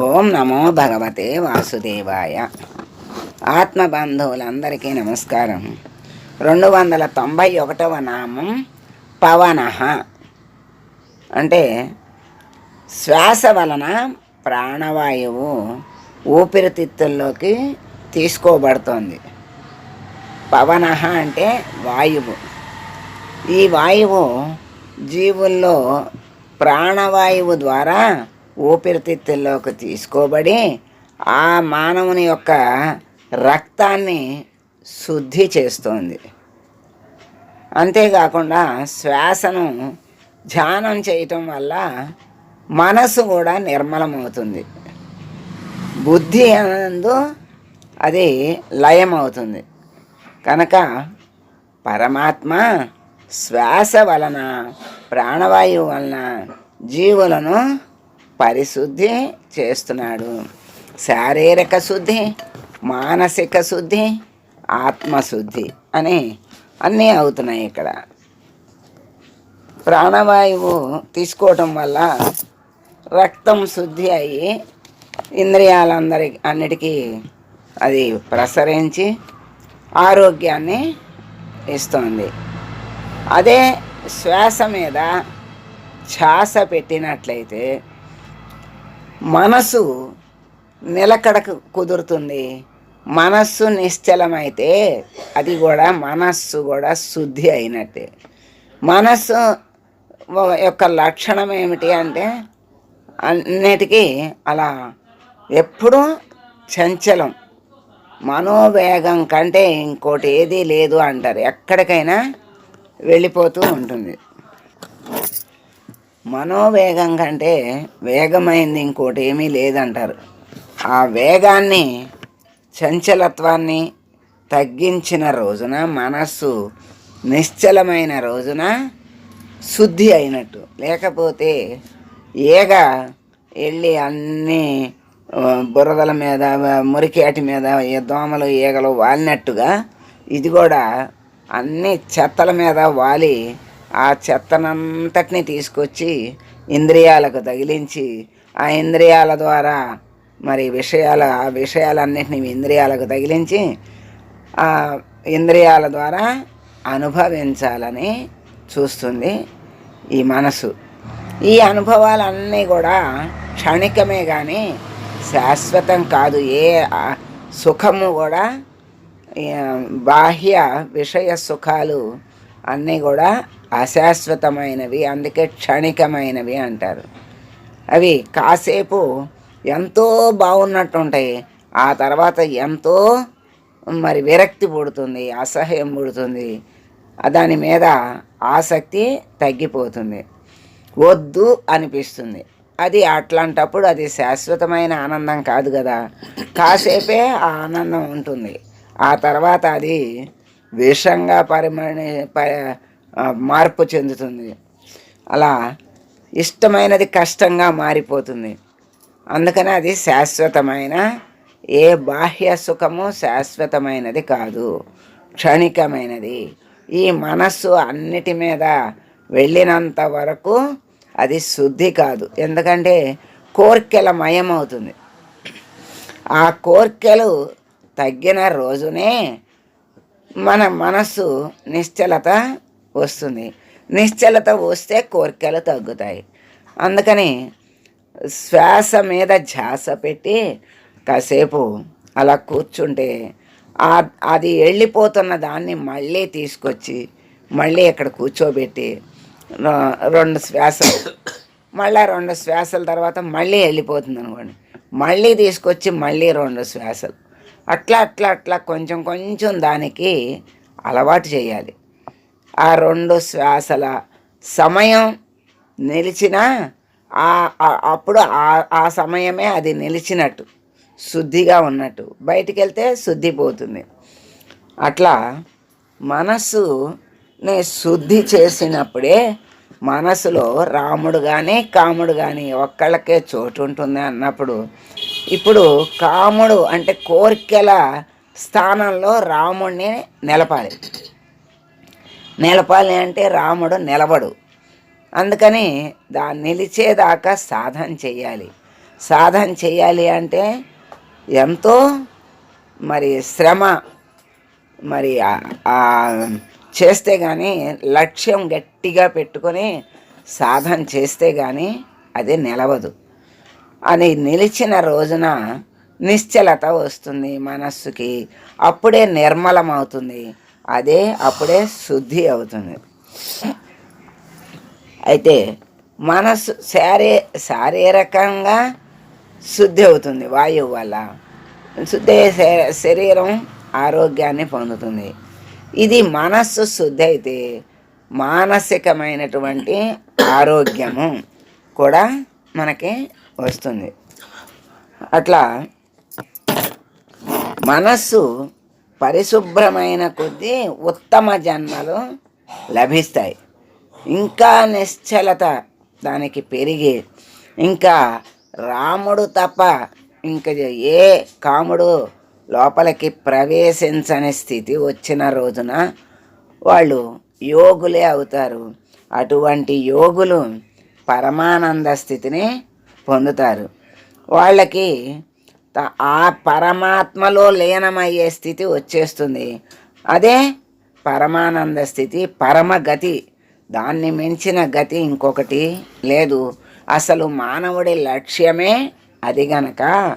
ఓం నమో భగవతే వాసుదేవాయ. ఆత్మ బంధువులందరికీ నమస్కారం. రెండు వందల తొంభై ఒకటవ నామం పవన. అంటే శ్వాస వలన ప్రాణవాయువు ఊపిరితిత్తుల్లోకి తీసుకోబడుతోంది. పవన అంటే వాయువు. ఈ వాయువు జీవుల్లో ప్రాణవాయువు ద్వారా ఊపిరితిత్తుల్లోకి తీసుకోబడి ఆ మానవుని యొక్క రక్తాన్ని శుద్ధి చేస్తోంది. అంతేకాకుండా శ్వాసను ధ్యానం చేయటం వల్ల మనసు కూడా నిర్మలమవుతుంది. బుద్ధి అనందు అది లయమవుతుంది. కనుక పరమాత్మ శ్వాస వలన ప్రాణవాయువు వలన జీవులను పరిశుద్ధి చేస్తున్నాడు. శారీరక శుద్ధి మానసిక శుద్ధి ఆత్మశుద్ధి అని అన్నీ అవుతున్నాయి ఇక్కడ. ప్రాణవాయువు తీసుకోవటం వల్ల రక్తం శుద్ధి అయ్యి ఇంద్రియాలందరి అన్నిటికీ అది ప్రసరించి ఆరోగ్యాన్ని ఇస్తుంది. అదే శ్వాస మీద ఛాస పెట్టినట్లయితే మనసు నిలకడకు కుదురుతుంది. మనస్సు నిశ్చలమైతే అది కూడా మనస్సు కూడా శుద్ధి అయినట్టే. మనస్సు యొక్క లక్షణం ఏమిటి అంటే అన్నిటికీ అలా ఎప్పుడూ చంచలం. మనోవేగం కంటే ఇంకోటి ఏదీ లేదు అంటారు. ఎక్కడికైనా వెళ్ళిపోతూ ఉంటుంది. మనోవేగం కంటే వేగమైంది ఇంకోటి ఏమీ లేదంటారు. ఆ వేగాన్ని చంచలత్వాన్ని తగ్గించిన రోజున మనస్సు నిశ్చలమైన రోజున శుద్ధి అయినట్టు. లేకపోతే ఏగ వెళ్ళి అన్ని బురదల మీద మురికేటి మీద దోమలు ఈగలు వాలినట్టుగా ఇది కూడా అన్ని చెత్తల మీద వాలి ఆ చెత్తనంతటిని తీసుకొచ్చి ఇంద్రియాలకు తగిలించి ఆ ఇంద్రియాల ద్వారా మరి విషయాల ఆ విషయాలన్నిటిని ఇంద్రియాలకు తగిలించి ఆ ఇంద్రియాల ద్వారా అనుభవించాలని చూస్తుంది ఈ మనసు. ఈ అనుభవాలన్నీ కూడా క్షణికమే కానీ శాశ్వతం కాదు. ఏ సుఖము కూడా బాహ్య విషయ సుఖాలు అన్నీ కూడా అశాశ్వతమైనవి అందుకే క్షణికమైనవి అంటారు. అవి కాసేపు ఎంతో బాగున్నట్టు ఉంటాయి ఆ తర్వాత ఎంతో మరి విరక్తి పుడుతుంది అసహ్యం పుడుతుంది. దాని మీద ఆసక్తి తగ్గిపోతుంది. వద్దు అనిపిస్తుంది. అది అట్లాంటప్పుడు అది శాశ్వతమైన ఆనందం కాదు కదా. కాసేపే ఆ ఆనందం ఉంటుంది. ఆ తర్వాత అది విషంగా పరిమణి ప మార్పు చెందుతుంది. అలా ఇష్టమైనది కష్టంగా మారిపోతుంది. అందుకని అది శాశ్వతమైన ఏ బాహ్య సుఖము శాశ్వతమైనది కాదు. క్షణికమైనది. ఈ మనస్సు అన్నిటి మీద వెళ్ళినంత వరకు అది శుద్ధి కాదు. ఎందుకంటే కోర్కెల మయమవుతుంది. ఆ కోర్కెలు తగ్గిన రోజునే మన మనస్సు నిశ్చలత వస్తుంది. నిశ్చలత వస్తే కోరికలు తగ్గుతాయి. అందుకని శ్వాస మీద ధ్యాస పెట్టి కాసేపు అలా కూర్చుంటే అది వెళ్ళిపోతున్న దాన్ని మళ్ళీ తీసుకొచ్చి మళ్ళీ ఇక్కడ కూర్చోబెట్టి రెండు శ్వాసలు మళ్ళీ రెండు శ్వాసల తర్వాత మళ్ళీ వెళ్ళిపోతుంది అనుకోండి. మళ్ళీ తీసుకొచ్చి మళ్ళీ రెండు శ్వాసలు. అట్లా అట్లా అట్లా కొంచెం కొంచెం దానికి అలవాటు చేయాలి. ఆ రెండు శ్వాసల సమయం నిలిచినా ఆ- అప్పుడు ఆ ఆ సమయమే అది నిలిచినట్టు శుద్ధిగా ఉన్నట్టు. బయటికి వెళ్తే శుద్ధి పోతుంది. అట్లా మనస్సుని శుద్ధి చేసినప్పుడే మనసులో రాముడు కానీ కాముడు కానీ ఒక్కళ్ళకే చోటు ఉంటుంది అన్నప్పుడు. ఇప్పుడు కాముడు అంటే కోరికల స్థానంలో రాముడిని నిలపాలి. నిలపాలి అంటే రాముడు నిలబడు. అందుకని దా నిలిచేదాకా సాధన చేయాలి సాధన చేయాలి అంటే ఎంతో మరి శ్రమ మరి చేస్తే కానీ లక్ష్యం గట్టిగా పెట్టుకొని సాధన చేస్తే కానీ అది నిలవదు. అని నిలిచిన రోజున నిశ్చలత వస్తుంది మనస్సుకి. అప్పుడే నిర్మలం అవుతుంది అదే అప్పుడే శుద్ధి అవుతుంది. అయితే మనస్సు శారీ శారీరకంగా శుద్ధి అవుతుంది వాయువు వల్ల. శుద్ధి శరీరం ఆరోగ్యాన్ని పొందుతుంది. ఇది మనస్సు శుద్ధి అయితే మానసికమైనటువంటి ఆరోగ్యము కూడా మనకి వస్తుంది. అట్లా మనస్సు పరిశుభ్రమైన కొద్దీ ఉత్తమ జన్మలు లభిస్తాయి. ఇంకా నిశ్చలత దానికి పెరిగి ఇంకా రాముడు తప్ప ఇంకా ఏ కాముడు లోపలికి ప్రవేశించని స్థితి వచ్చిన రోజున వాళ్ళు యోగులే అవుతారు. అటువంటి యోగులు పరమానంద స్థితిని పొందుతారు. వాళ్ళకి ఆ పరమాత్మలో లీనమయ్యే స్థితి వచ్చేస్తుంది. అదే పరమానంద స్థితి పరమగతి దాన్ని మించిన గతి ఇంకొకటి లేదు. అసలు మానవుడి లక్ష్యమే అది గనక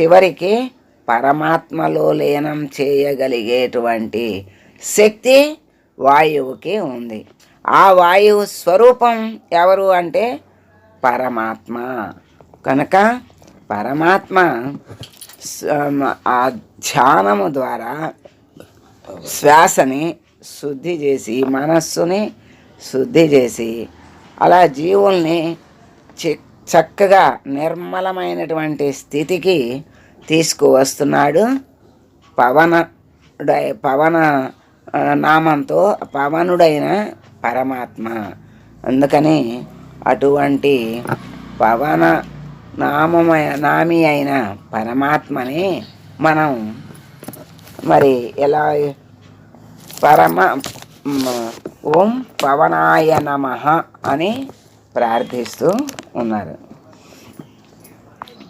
చివరికి పరమాత్మలో లీనం చేయగలిగేటువంటి శక్తి వాయువుకి ఉంది. ఆ వాయువు స్వరూపం ఎవరు అంటే పరమాత్మ. కనుక పరమాత్మ ఆ ధ్యానము ద్వారా శ్వాసని శుద్ధి చేసి మనస్సుని శుద్ధి చేసి అలా జీవుల్ని చక్కగా నిర్మలమైనటువంటి స్థితికి తీసుకువస్తున్నాడు పవన పవన నామంతో పవనుడైన పరమాత్మ. అందుకని అటువంటి పవన నామమయ నామి అయిన పరమాత్మని మనం మరి ఎలా పరమ ఓం పవనాయ నమ అని ప్రార్థిస్తూ ఉన్నారు.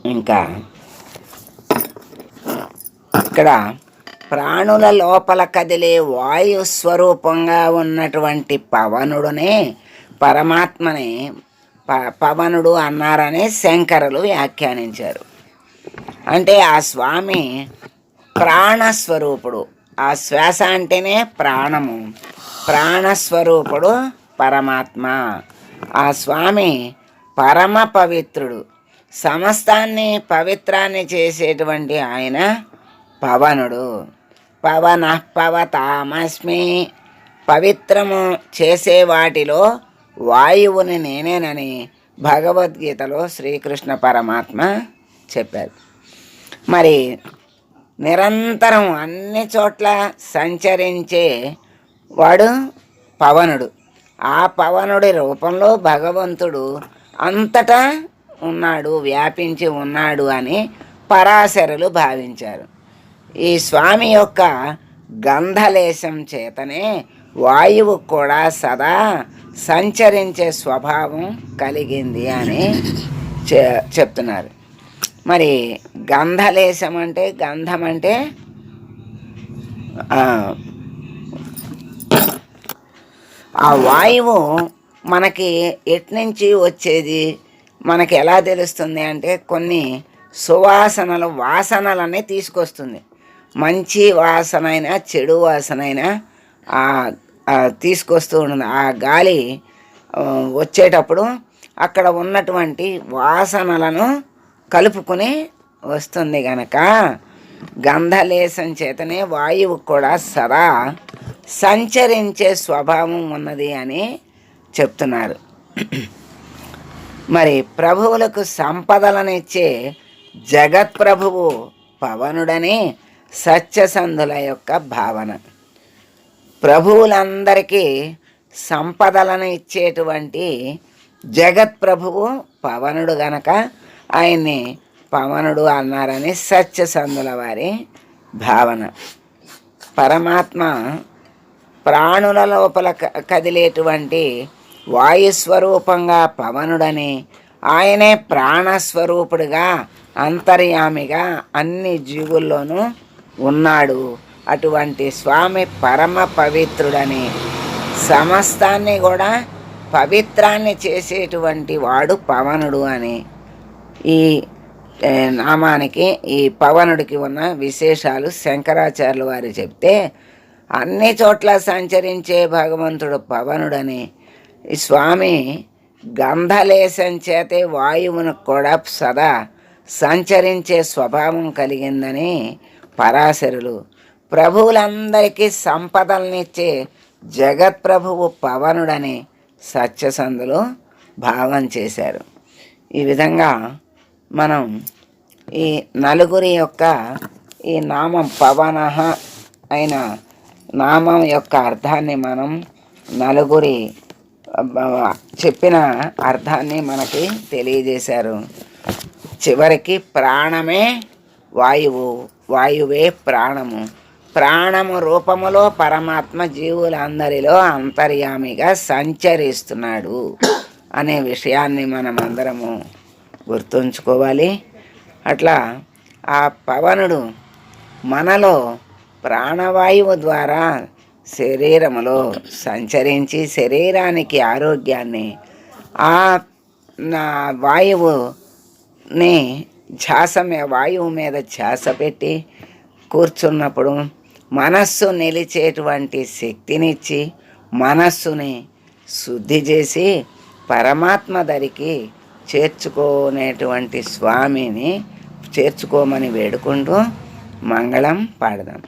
ఇంకా ఇక్కడ ప్రాణుల లోపల కదిలే వాయు స్వరూపంగా ఉన్నటువంటి పవనుడునే పరమాత్మని ప పవనుడు అన్నారని శంకరులు వ్యాఖ్యానించారు. అంటే ఆ స్వామి ప్రాణస్వరూపుడు. ఆ శ్వాస అంటేనే ప్రాణము. ప్రాణస్వరూపుడు పరమాత్మ. ఆ స్వామి పరమ పవిత్రుడు. సమస్తాన్ని పవిత్రాన్ని చేసేటువంటి ఆయన పవనుడు. పవన పవతామస్మి. పవిత్రము చేసే వాటిలో వాయువుని నేనేనని భగవద్గీతలో శ్రీకృష్ణ పరమాత్మ చెప్పారు. మరి నిరంతరం అన్ని చోట్ల సంచరించే వాడు పవనుడు. ఆ పవనుడి రూపంలో భగవంతుడు అంతటా ఉన్నాడు వ్యాపించి ఉన్నాడు అని పరాశరులు భావించారు. ఈ స్వామి యొక్క గంధలేశం చేతనే వాయువు కూడా సదా సంచరించే స్వభావం కలిగింది అని చె- చెప్తున్నారు. మరి గంధలేశం అంటే గంధం అంటే ఆ, వాయువు మనకి ఎట్నుంచి వచ్చేది మనకి ఎలా తెలుస్తుంది అంటే కొన్ని సువాసనలు వాసనలన్నీ తీసుకొస్తుంది. మంచి వాసనైనా చెడు వాసనైనా ఆ తీసుకొస్తూ ఉంటుంది ఆ గాలి వచ్చేటప్పుడు అక్కడ ఉన్నటువంటి వాసనలను కలుపుకొని వస్తుంది గనక. గంధలేశం చేతనే వాయువు కూడా సదా సంచరించే స్వభావం ఉన్నది అని చెప్తున్నారు. మరి ప్రభువులకు సంపదలనిచ్చే జగత్ప్రభువు పవనుడని సత్యసంధుల యొక్క భావన. ప్రభువులందరికీ సంపదలను ఇచ్చేటువంటి జగత్ప్రభువు పవనుడు గనక ఆయన్ని పవనుడు అన్నారని సత్యసంధుల వారి భావన. పరమాత్మ ప్రాణుల లోపల క- కదిలేటువంటి వాయుస్వరూపంగా పవనుడని ఆయనే ప్రాణస్వరూపుడుగా అంతర్యామిగా అన్ని జీవుల్లోనూ ఉన్నాడు. అటువంటి స్వామి పరమ పవిత్రుడని సమస్తాన్ని కూడా పవిత్రాన్ని చేసేటువంటి వాడు పవనుడు అని ఈ నామానికి ఈ పవనుడికి ఉన్న విశేషాలు శంకరాచార్యులు వారు చెప్తే అన్ని చోట్ల సంచరించే భగవంతుడు పవనుడని ఈ స్వామి గంధలేశం చేతే వాయువును కూడా సదా సంచరించే స్వభావం కలిగిందని పరాశరులు ప్రభువులందరికీ సంపదలనిచ్చే జగత్ప్రభువు పవనుడని సత్యసంధులు భావం చేశారు. ఈ విధంగా మనం ఈ నలుగురి యొక్క ఈ నామం పవన అయిన నామం యొక్క అర్థాన్ని మనం నలుగురి చెప్పిన అర్థాన్ని మనకి తెలియజేశారు. చివరికి ప్రాణమే వాయువు వాయువే ప్రాణము. ప్రాణము రూపములో పరమాత్మ జీవులందరిలో అంతర్యామిగా సంచరిస్తున్నాడు అనే విషయాన్ని మనం అందరము గుర్తుంచుకోవాలి. అట్లా ఆ పవనుడు మనలో ప్రాణవాయువు ద్వారా శరీరములో సంచరించి శరీరానికి ఆరోగ్యాన్ని ఆ నా వాయువుని ధ్యాస వాయువు మీద ధ్యాస పెట్టి కూర్చున్నప్పుడు మనస్సు నిలిచేటువంటి శక్తినిచ్చి మనస్సుని శుద్ధి చేసి పరమాత్మ దరికి చేర్చుకునేటువంటి స్వామిని చేర్చుకోమని వేడుకుంటూ మంగళం పాడదాం.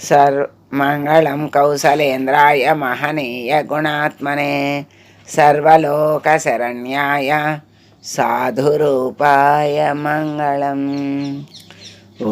సర్ మంగళం కౌసలేంద్రాయ మహనీయ గుణాత్మనే సర్వలోక శరణ్యాయ సాధురూపాయ మంగళం. ఓ